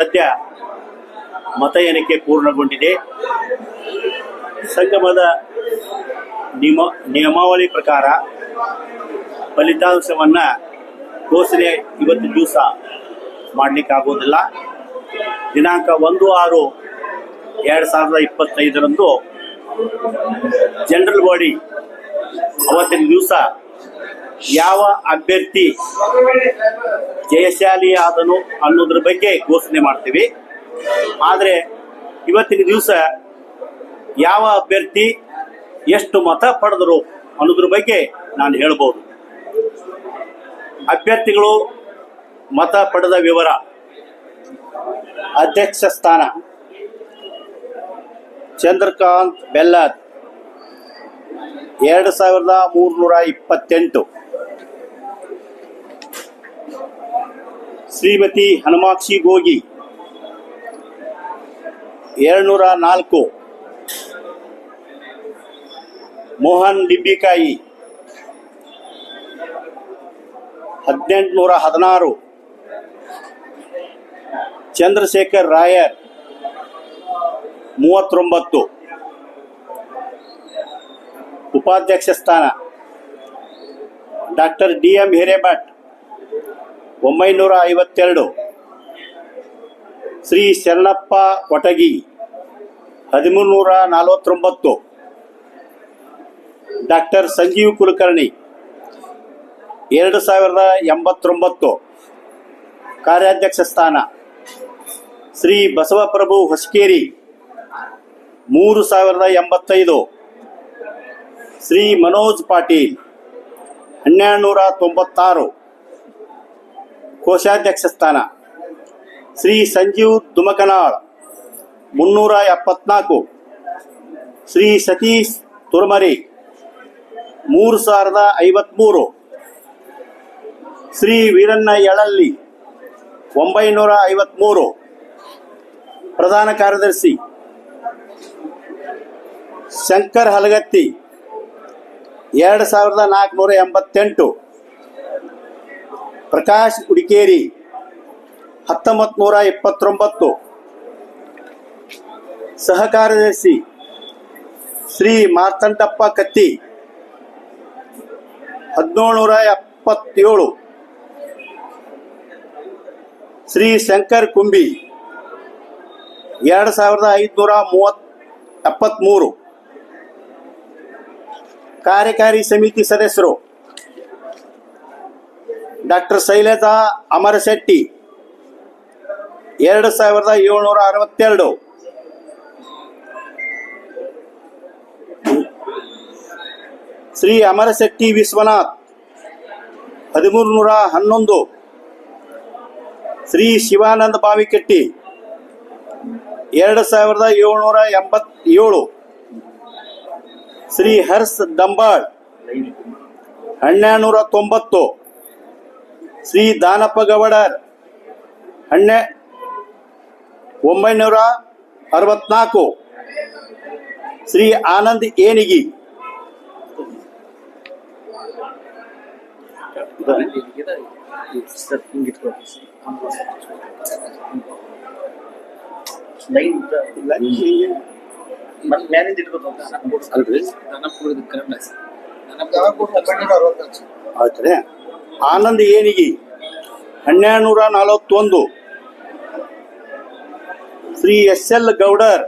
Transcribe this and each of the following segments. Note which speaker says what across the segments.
Speaker 1: ಸದ್ಯ ಮತ ಎಣಿಕೆ ಪೂರ್ಣಗೊಂಡಿದೆ. ಸಂಗಮದ ನಿಯಮ ನಿಯಮಾವಳಿ ಪ್ರಕಾರ ಫಲಿತಾಂಶವನ್ನ ಘೋಷಣೆ ಇವತ್ತು ದಿವಸ ಮಾಡಲಿಕ್ಕಾಗೋದಿಲ್ಲ ದಿನಾಂಕ ಒಂದು ಆರು ಎರಡು ಸಾವಿರದ ಇಪ್ಪತ್ತೈದರಂದು ಜನರಲ್ ಬಾಡಿ ಅವತ್ತಿನ ದಿವಸ ಯಾವ ಅಭ್ಯರ್ಥಿ ಜಯಶಾಲಿ ಆದನು ಅನ್ನೋದ್ರ ಬಗ್ಗೆ ಘೋಷಣೆ ಮಾಡ್ತೀವಿ. ಆದರೆ ಇವತ್ತಿನ ದಿವಸ ಯಾವ ಅಭ್ಯರ್ಥಿ ಎಷ್ಟು ಮತ ಪಡೆದರು ಅನ್ನೋದ್ರ ಬಗ್ಗೆ ನಾನು ಹೇಳ್ಬೋದು. ಅಭ್ಯರ್ಥಿಗಳು ಮತ ಪಡೆದ ವಿವರ. ಅಧ್ಯಕ್ಷ ಸ್ಥಾನ. ಚಂದ್ರಕಾಂತ್ ಬೆಲ್ಲದ್. ಎರಡು ಸಾವಿರದ ಮೂರ್ನೂರ ಇಪ್ಪತ್ತೆಂಟು. ಶ್ರೀಮತಿ ಹನುಮಾಕ್ಷಿ ಗೋಗಿ ಏಳ್ನೂರ ನಾಲ್ಕು. ಮೋಹನ್ ಲಿಂಬಿಕಾಯಿ, ಹದಿನೆಂಟುನೂರ ಹದಿನಾರು. ಚಂದ್ರಶೇಖರ್ ರಾಯರ್, ಮೂವತ್ತೊಂಬತ್ತು. ಉಪಾಧ್ಯಕ್ಷ ಸ್ಥಾನ ಡಾಕ್ಟರ್ ಡಿ ಎಂ ಹಿರೇಮಠ್ ಒಂಬೈನೂರ ಐವತ್ತೆರಡು. ಶ್ರೀ ಶರಣಪ್ಪ ಕೊಟಗಿ, ಹದಿಮೂರುನೂರ ನಲವತ್ತೊಂಬತ್ತು. ಡಾಕ್ಟರ್ ಸಂಜೀವ್ ಕುಲಕರ್ಣಿ, ಎರಡು ಸಾವಿರದ ಎಂಬತ್ತೊಂಬತ್ತು. ಕಾರ್ಯಾಧ್ಯಕ್ಷ ಸ್ಥಾನ ಶ್ರೀ ಬಸವಪ್ರಭು ಹೊಸಕೇರಿ, ಮೂರು ಸಾವಿರದ ಎಂಬತ್ತೈದು. ಶ್ರೀ ಮನೋಜ್ ಪಾಟೀಲ್ ಹನ್ನೆರಡು ನೂರ ತೊಂಬತ್ತಾರು, ಕೋಶಾಧ್ಯಕ್ಷ ಸ್ಥಾನ. ಶ್ರೀ ಸಂಜೀವ್ ದುಮಕನಾಳ್, ಮುನ್ನೂರ ಎಪ್ಪತ್ನಾಲ್ಕು, ಶ್ರೀ ಸತೀಶ್ ತುರ್ಮರಿ, ಮೂರು ಸಾವಿರದ ಐವತ್ಮೂರು, ಶ್ರೀ ವೀರಣ್ಣ ಯಳಲ್ಲಿ ಒಂಬೈನೂರ ಐವತ್ಮೂರು, ಪ್ರಧಾನ ಕಾರ್ಯದರ್ಶಿ ಶಂಕರ್ ಹಲಗತ್ತಿ ಎರಡು ಸಾವಿರದ ನಾಲ್ಕುನೂರ ಎಂಬತ್ತೆಂಟು. ಪ್ರಕಾಶ್ ಉಡಿಕೇರಿ ಹತ್ತೊಂಬತ್ತು ನೂರ ಇಪ್ಪತ್ತೊಂಬತ್ತು. ಸಹಕಾರದರ್ಶಿ ಶ್ರೀ ಮಾರ್ತಂಡಪ್ಪ ಕತ್ತಿ ಹದಿನೇಳುನೂರ ಎಪ್ಪತ್ತೇಳು. ಶ್ರೀ ಶಂಕರ್ ಕುಂಬಿ, ಎರಡು ಸಾವಿರದ ಐದುನೂರ ಮೂವತ್ ಎಪ್ಪತ್ತ್ಮೂರು ಕಾರ್ಯಕಾರಿ ಸಮಿತಿ ಸದಸ್ಯರು ಡಾಕ್ಟರ್ ಶೈಲಜಾ ಅಮರಶೆಟ್ಟಿ ಎರಡು ಸಾವಿರದ ಏಳ್ನೂರ ಅರವತ್ತೆರಡು. ಶ್ರೀ ಅಮರಶೆಟ್ಟಿ ವಿಶ್ವನಾಥ್ ಹದಿಮೂರು ನೂರ ಹನ್ನೊಂದು. ಶ್ರೀ ಶಿವಾನಂದ ಬಾವಿಕೆಟ್ಟಿ ಎರಡು ಸಾವಿರದ ಏಳ್ನೂರ ಎಂಬತ್ತೇಳು. ಶ್ರೀ ಹರ್ಷ ದಂಬಾಳ್. ಹನ್ನೆರಡು ನೂರ ತೊಂಬತ್ತು ಶ್ರೀ ದಾನಪ್ಪ ಗೌಡರ್ ಹನ್ನೆ ಒಂಬೈನೂರ ಅರವತ್ನಾಲ್ಕು ಶ್ರೀ ಆನಂದ್ ಏನಿಗಿ? ಆಯ್ತದೆ ಆನಂದ್ ಏನಿಗಿ? ಹನ್ನೆರಡು ನೂರ ನಲವತ್ತೊಂದು. ಶ್ರೀ ಎಸ್ ಎಲ್ ಗೌಡರ್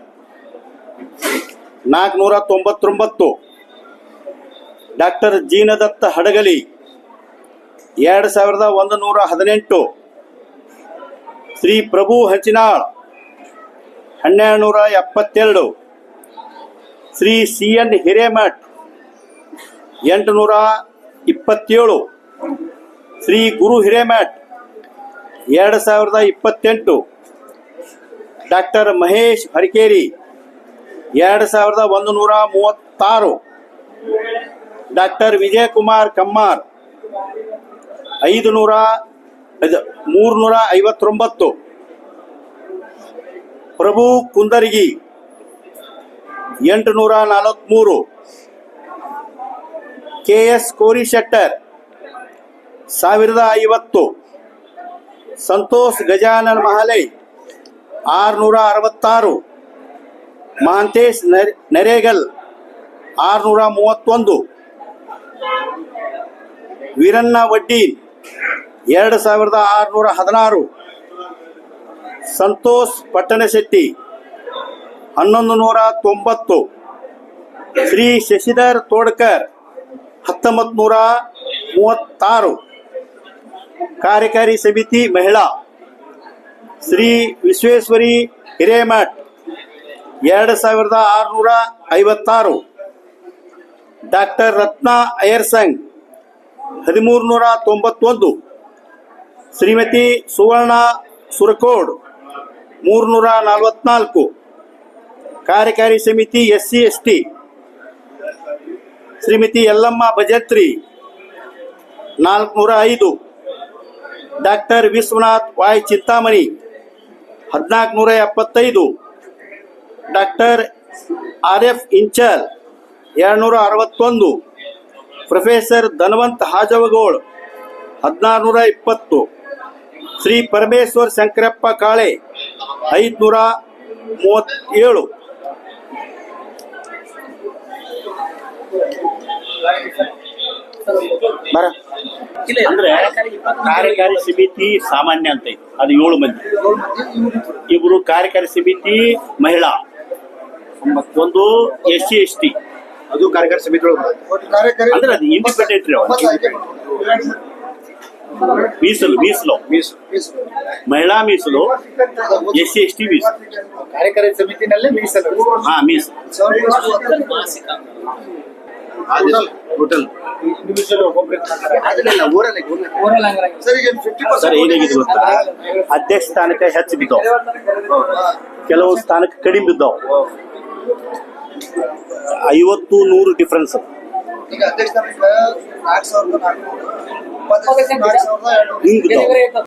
Speaker 1: ನಾಲ್ಕುನೂರ ತೊಂಬತ್ತೊಂಬತ್ತು. ಡಾಕ್ಟರ್ ಜೀನದತ್ತ ಹಡಗಲಿ ಎರಡು ಸಾವಿರದ ಒಂದು ನೂರ ಹದಿನೆಂಟು. ಶ್ರೀ ಪ್ರಭು ಹಂಚಿನಾಳ್ ಹನ್ನೆರಡು ನೂರ ಎಪ್ಪತ್ತೆರಡು. ಶ್ರೀ ಸಿ ಎನ್ ಹಿರೇಮಠ್, ಎಂಟುನೂರ ಇಪ್ಪತ್ತೇಳು. ಶ್ರೀ ಗುರು ಹಿರೇಮಠ್, ಎರಡು ಸಾವಿರದ ಇಪ್ಪತ್ತೆಂಟು. ಡಾಕ್ಟರ್ ಮಹೇಶ್ ಹರಿಕೇರಿ, ಎರಡು ಸಾವಿರದ ಒಂದು ನೂರ ಮೂವತ್ತಾರು. ಡಾಕ್ಟರ್ ವಿಜಯಕುಮಾರ್ ಕಮ್ಮಾರ್ ಐದು ನೂರ ಮೂರ್ನೂರ ಐವತ್ತೊಂಬತ್ತು. ಪ್ರಭು ಕುಂದರ್ಗಿ ಎಂಟುನೂರ ನಲವತ್ತ್ಮೂರು ಕೆ ಎಸ್ ಕೋರಿಶೆಟ್ಟರ್, ಸಾವಿರದ ಐವತ್ತು. ಸಂತೋಷ್ ಗಜಾನನ್ ಮಹಾಲೈ ಆರುನೂರ ಅರವತ್ತಾರು ಮಹಾಂತೇಶ್ ನರ್- ನರೇಗಲ್ ಆರುನೂರ ಮೂವತ್ತೊಂದು ವೀರಣ್ಣ ವಡ್ಡಿ, ಎರಡು ಸಾವಿರದ ಆರುನೂರ ಹದಿನಾರು ಸಂತೋಷ್ ಪಟ್ಟಣಶೆಟ್ಟಿ ಹನ್ನೊಂದು ನೂರ ತೊಂಬತ್ತು. ಶ್ರೀ ಶಶಿಧರ್ ತೋಡ್ಕರ್ ಹತ್ತೊಂಬತ್ತು ನೂರ ಮೂವತ್ತಾರು. ಕಾರ್ಯಕಾರಿ ಸಮಿತಿ ಮಹಿಳಾ. ಶ್ರೀ ವಿಶ್ವೇಶ್ವರಿ ಹಿರೇಮಠ್ ಎರಡು ಸಾವಿರದ ಆರುನೂರ ಐವತ್ತಾರು. ಡಾಕ್ಟರ್ ರತ್ನಾ ಅಯರ್ಸಂಗ್ ಹದಿಮೂರು ನೂರ ತೊಂಬತ್ತೊಂದು. ಶ್ರೀಮತಿ ಸುವರ್ಣ ಸುರಕೋಡ್ ಮೂರುನೂರ ನಲವತ್ನಾಲ್ಕು. ಕಾರ್ಯಕಾರಿ ಸಮಿತಿ S C S T Shrimati Yallamma Bhajantri ನಾಲ್ಕುನೂರ ಐದು ಡಾಕ್ಟರ್ ವಿಶ್ವನಾಥ್ ವಾಯ್ ಚಿಂತಾಮಣಿ ಹದಿನಾಲ್ಕುನೂರ ಎಪ್ಪತ್ತೈದು ಡಾಕ್ಟರ್ ಆರ್ ಎಫ್ ಇಂಚಲ್ ಎರಡುನೂರ ಅರವತ್ತೊಂದು ಪ್ರೊಫೆಸರ್ ಧನವಂತ್ ಹಾಜವಗೋಳ್ ಹದಿನಾರುನೂರ ಇಪ್ಪತ್ತು ಶ್ರೀ ಪರಮೇಶ್ವರ್ ಶಂಕರಪ್ಪ ಕಾಳೆ ಐದುನೂರ ಮೂವತ್ತೇಳು ಅಂದ್ರೆ ಕಾರ್ಯಕಾರಿ ಸಮಿತಿ ಸಾಮಾನ್ಯ ಅಂತ ಐತಿ. ಅದು ಏಳು ಮಂದಿ. ಇಬ್ರು ಕಾರ್ಯಕಾರಿ ಸಮಿತಿ ಮಹಿಳಾ. ಒಂದು ಎಸ್ ಸಿ ಎಸ್ ಟಿ
Speaker 2: ಅದು ಕಾರ್ಯಕಾರಿ ಸಮಿತಿ
Speaker 1: ಅಂದ್ರೆ ಅದು ಇಂಡಿಪೆಂಡೆಂಟ್ ರೀ ಮೀಸಲು ಮೀಸಲು
Speaker 2: ಮೀಸಲು. ಮೀಸಲು.
Speaker 1: ಮಹಿಳಾ ಮೀಸಲು ಎಸ್ ಸಿ ಎಸ್ ಟಿ ಮೀಸಲು.
Speaker 2: ಕಾರ್ಯಕಾರಿ ಸಮಿತಿನಲ್ಲೇ ಮೀಸಲು.
Speaker 1: ಹಾ ಮೀಸಲು
Speaker 2: ಟೋಟಲ್
Speaker 1: ಸರ್ ಏನಾಗಿದೆ ಗೊತ್ತಾ? ಅಧ್ಯಕ್ಷ ಸ್ಥಾನಕ್ಕೆ ಹೆಚ್ಚು ಬಿದ್ದಾವ. ಕೆಲವು ಸ್ಥಾನಕ್ಕೆ ಕಡಿಮೆ ಬಿದ್ದಾವ. ಐವತ್ತು ನೂರು ಡಿಫ್ರೆನ್ಸ್
Speaker 2: ಈಗ ಅಧ್ಯಕ್ಷ ನಾಲ್ಕು ಸಾವಿರದ ನಾಲ್ಕು ಇಪ್ಪತ್ತೈದು ನಾಲ್ಕು ಸಾವಿರದ ಎರಡು
Speaker 1: ಹಿಂಗ್ ಬಿದ್ದಾವ.